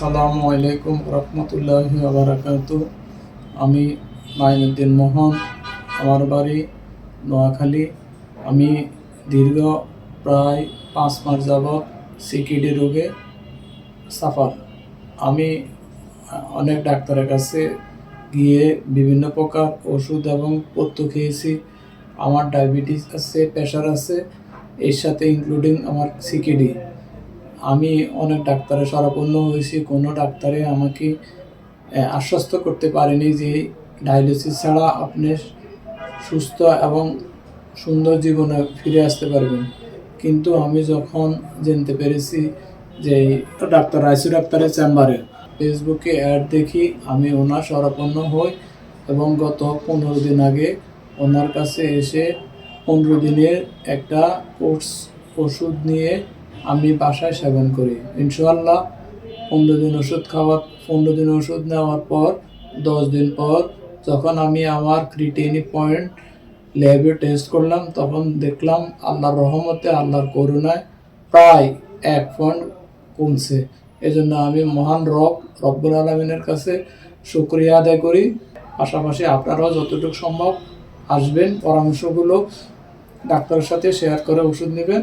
সালামু আলাইকুম রহমতুল্লাহ বারাকাত আমি মাইনুদ্দিন মোহন, আমার বাড়ি নোয়াখালী। আমি দীর্ঘ প্রায় পাঁচ মাস যাবৎ সিকিডি রোগে সাফার। আমি অনেক ডাক্তারের কাছে গিয়ে বিভিন্ন প্রকার ওষুধ এবং পথ্য খেয়েছি। আমার ডায়াবেটিস আছে, প্রেশার আছে, এর সাথে ইনক্লুডিং আমার সিকিডি। আমি অনেক ডাক্তারের শরণাপন্ন হয়েছি, কোনো ডাক্তারে আমাকে আশ্বস্ত করতে পারেনি যে ডায়ালিসিস ছাড়া আপনি সুস্থ এবং সুন্দর জীবনে ফিরে আসতে পারবেন। কিন্তু আমি যখন জানতে পেরেছি যে ডাক্তার রাইসু ডাক্তারের চেম্বারে, ফেসবুকে অ্যাড দেখি আমি ওনার শরণাপন্ন হই এবং গত পনেরো দিন আগে ওনার কাছে এসে পনেরো দিনের একটা কোর্স ওষুধ নিয়ে আমি বাসায় সেবন করি। ইনশাআল্লাহ পনেরো দিন ওষুধ খাওয়ার পনেরো দিন ওষুধ নেওয়ার পর, দশ দিন পর যখন আমি আমার ক্রিটিনি পয়েন্ট ল্যাবে টেস্ট করলাম, তখন দেখলাম আল্লাহর রহমতে, আল্লাহর করুণায় প্রায় এক পয়েন্ট কমছে। এজন্য আমি মহান রব, রব্বুল আলমিনের কাছে শুক্রিয়া আদায় করি। পাশাপাশি আপনারাও যতটুকু সম্ভব আসবেন, পরামর্শগুলো ডাক্তারের সাথে শেয়ার করে ওষুধ নেবেন।